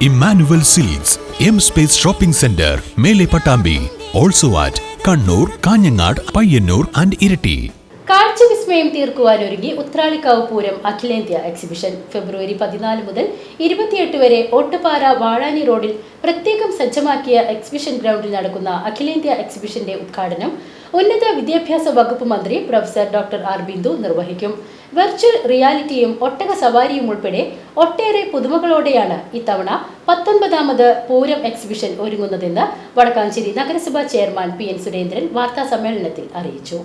Emmanuel silks M space shopping centre മേലെ Pattambi also at Kannur Kanhangad Payyanur and Iritty. കാഴ്ച വിസ്മയം തീർക്കുവാനൊരുങ്ങി ഉത്രാളിക്കാവ് പൂരം അഖിലേന്ത്യാ exhibition ഫെബ്രുവരി പതിനാല് മുതൽ ഇരുപത്തിയെട്ട് വരെ ഓട്ടുപാറ വാഴാനി റോഡിൽ പ്രത്യേകം സജ്ജമാക്കിയ എക്സിബിഷൻ ഗ്രൗണ്ടിൽ നടക്കുന്ന അഖിലേന്ത്യാ എക്സിബിഷന്റെ ഉദ്ഘാടനം ഉന്നത വിദ്യാഭ്യാസ വകുപ്പ് മന്ത്രി പ്രൊഫസർ ഡോക്ടർ ആർ ബിന്ദു നിർവഹിക്കും. വെർച്വൽ റിയാലിറ്റിയും ഒട്ടക സവാരിയും ഉൾപ്പെടെ ഒട്ടേറെ പുതുമകളോടെയാണ് ഇത്തവണ പത്തൊൻപതാമത് പൂരം എക്സിബിഷൻ ഒരുങ്ങുന്നതെന്ന് വടക്കാഞ്ചേരി നഗരസഭാ ചെയർമാൻ പി എൻ സുരേന്ദ്രൻ വാർത്താ സമ്മേളനത്തിൽ അറിയിച്ചു.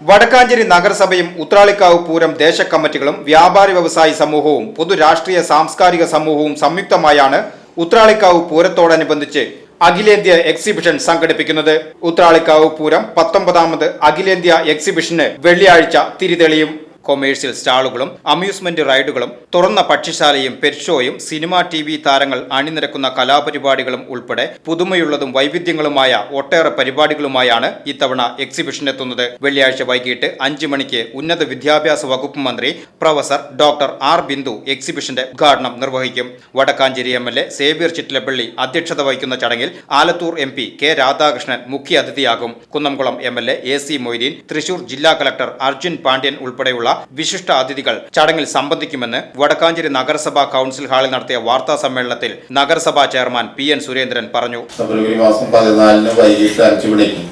വടക്കാഞ്ചേരി നഗരസഭയും ഉത്രാളിക്കാവ് പൂരം ദേശകമ്മിറ്റികളും വ്യാപാരി വ്യവസായി സമൂഹവും പൊതു രാഷ്ട്രീയ സാംസ്കാരിക സമൂഹവും സംയുക്തമായാണ് ഉത്രാളിക്കാവ് പൂരത്തോടനുബന്ധിച്ച് അഖിലേന്ത്യാ എക്സിബിഷൻ സംഘടിപ്പിക്കുന്നത്. ഉത്രാളിക്കാവ് പൂരം പത്തൊമ്പതാമത് അഖിലേന്ത്യാ എക്സിബിഷന് വെള്ളിയാഴ്ച തിരിതെളിയും. കൊമേഴ്സ്യൽ സ്റ്റാളുകളും അമ്യൂസ്മെന്റ് റൈഡുകളും തുറന്ന പക്ഷിശാലയും പെറ്റ്ഷോയും സിനിമ ടി വി താരങ്ങൾ അണിനിരക്കുന്ന കലാപരിപാടികളും ഉൾപ്പെടെ പുതുമയുള്ളതും വൈവിധ്യങ്ങളുമായ ഒട്ടേറെ പരിപാടികളുമായാണ് ഇത്തവണ എക്സിബിഷൻ എത്തുന്നത് വെള്ളിയാഴ്ച വൈകിട്ട് അഞ്ച് മണിക്ക് ഉന്നത വിദ്യാഭ്യാസ വകുപ്പ് മന്ത്രി പ്രൊഫസർ ഡോക്ടർ ആർ ബിന്ദു എക്സിബിഷന്റെ ഉദ്ഘാടനം നിർവഹിക്കും. Vadakkanchery M L A Xavier Chittilappilly അധ്യക്ഷത വഹിക്കുന്ന ചടങ്ങിൽ Alathur M P K Radhakrishnan മുഖ്യ അതിഥിയാകും. Kunnamkulam M L A A C Moideen Thrissur ജില്ലാ കളക്ടർ അർജുൻ പാണ്ഡ്യൻ ഉൾപ്പെടെയുള്ള വിശിഷ്ട അതിഥികൾ ചടങ്ങിൽ സംബന്ധിക്കുമെന്ന് വടക്കാഞ്ചേരി നഗരസഭാ കൗൺസിൽ ഹാളിൽ നടത്തിയ വാർത്താ സമ്മേളനത്തിൽ നഗരസഭാ ചെയർമാൻ പി എൻ സുരേന്ദ്രൻ പറഞ്ഞു. ഫെബ്രുവരി മാസം പതിനാലിന് വൈകിട്ട് അഞ്ചു മണിക്ക്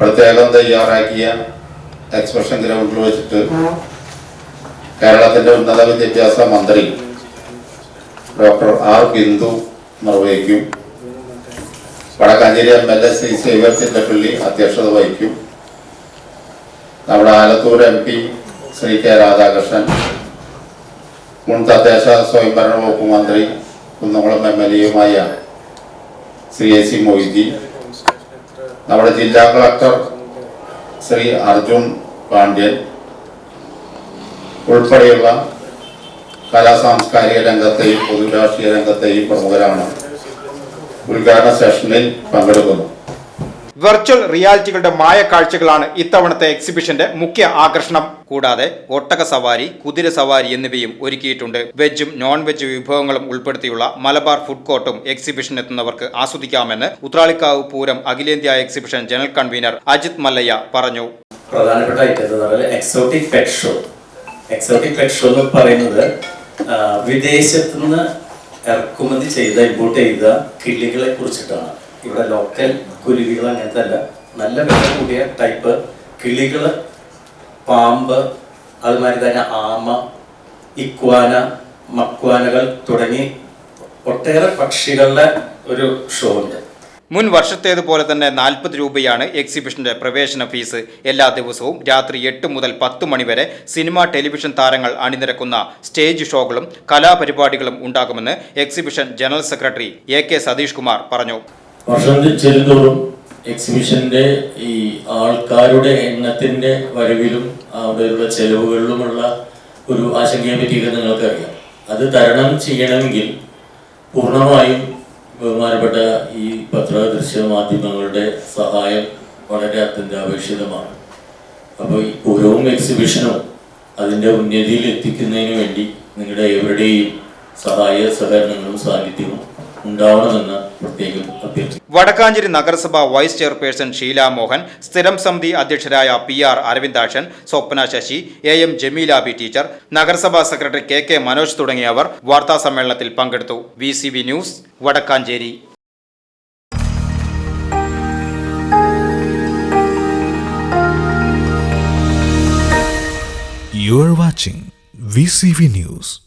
പ്രത്യേകം തയ്യാറാക്കിയ എക്സ്പ്രഷൻ ഗ്രൗണ്ടിൽ വെച്ചിട്ട് കേരളത്തിന്റെ ഉന്നത വിദ്യാഭ്യാസ മന്ത്രി ഡോക്ടർ ആർ ബിന്ദു നിർവഹിക്കും. Vadakkanchery M L A Shri Xavier Chinthappally അധ്യക്ഷത വഹിക്കും. നമ്മുടെ Alathur M P Shri K Radhakrishnan മുൻ തദ്ദേശ സ്വയംഭരണ വകുപ്പ് മന്ത്രി കുന്നംകുളം എം എൽ എയുമായ ശ്രീ എ സി മൊയ്തീൻ നമ്മുടെ ജില്ലാ കളക്ടർ ശ്രീ അർജുൻ പാണ്ഡ്യൻ ഉൾപ്പെടെയുള്ള കലാ സാംസ്കാരിക രംഗത്തെയും പൊതുരാഷ്ട്രീയ രംഗത്തെയും പ്രമുഖരാണ്. ഉദ്ഘാടന സെഷനിൽ പങ്കെടുക്കുന്നത് വെർച്വൽ റിയാലിറ്റികളുടെ മായ കാഴ്ചകളാണ് ഇത്തവണത്തെ എക്സിബിഷന്റെ മുഖ്യ ആകർഷണം. കൂടാതെ ഒട്ടക സവാരി കുതിര സവാരി എന്നിവയും ഒരുക്കിയിട്ടുണ്ട്. വെജും നോൺ വെജ് വിഭവങ്ങളും ഉൾപ്പെടുത്തിയുള്ള മലബാർ ഫുഡ് കോർട്ടും എക്സിബിഷൻ എത്തുന്നവർക്ക് ആസ്വദിക്കാമെന്ന് ഉത്രാളിക്കാവ് പൂരം അഖിലേന്ത്യാ exhibition general convener Ajith Mallayya പറഞ്ഞു. വിദേശത്ത് നിന്ന് ഇറക്കുമതി ചെയ്ത ഇമ്പോർട്ട് ചെയ്ത കിളികളെ കുറിച്ചിട്ടാണ്. ഇവിടെ ലോക്കൽ കുരുവികൾ അങ്ങനത്തെ അല്ല നല്ല വില കൂടിയ ടൈപ്പ് കിളികൾ പാമ്പ് അതുമാതിരി തന്നെ ആമ ഇക്വാന മക്വാനകൾ തുടങ്ങി ഒട്ടേറെ പക്ഷികളുടെ ഒരു ഷോ ഉണ്ട്. മുൻ വർഷത്തേതുപോലെ തന്നെ നാൽപ്പത് രൂപയാണ് എക്സിബിഷന്റെ പ്രവേശന ഫീസ് എല്ലാ ദിവസവും രാത്രി എട്ട് മുതൽ പത്ത് മണിവരെ സിനിമ ടെലിവിഷൻ താരങ്ങൾ അണിനിരക്കുന്ന സ്റ്റേജ് ഷോകളും കലാപരിപാടികളും ഉണ്ടാകുമെന്ന് exhibition general secretary A K Satheesh Kumar പറഞ്ഞു. വർഷം ചെല്ലുന്തോറും എക്സിബിഷന്റെ ഈ ആൾക്കാരുടെ എണ്ണത്തിന്റെ വരവിലും അവിടെയുള്ള ചെലവുകളിലുമുള്ള ഒരു ആശങ്കയെ പറ്റിയൊക്കെ നിങ്ങൾക്കറിയാം. അത് തരണം ചെയ്യണമെങ്കിൽ പൂർണമായും ബഹുമാനപ്പെട്ട ഈ പത്ര ദൃശ്യ മാധ്യമങ്ങളുടെ സഹായം വളരെ അത്യന്താപേക്ഷിതമാണ്. അപ്പോൾ ഈ പൂരവും എക്സിബിഷനും അതിന്റെ ഉന്നതിയിൽ എത്തിക്കുന്നതിന് വേണ്ടി നിങ്ങളുടെ എവരുടെയും സഹായ സഹകരണങ്ങളും സാന്നിധ്യവും ഉണ്ടാവണമെന്ന് പ്രത്യേകം അഭ്യർത്ഥിക്കുന്നു. വടക്കാഞ്ചേരി നഗരസഭ വൈസ് ചെയർപേഴ്സൺ ഷീല മോഹൻ സ്ഥിരം സമിതി അധ്യക്ഷരായ P R Aravindakshan Swapna Sasi A M Jameela B teacher നഗരസഭാ സെക്രട്ടറി കെ കെ മനോജ് തുടങ്ങിയവർ വാർത്താ സമ്മേളനത്തിൽ പങ്കെടുത്തു. V C B news Vadakkanchery. You are watching VCV News.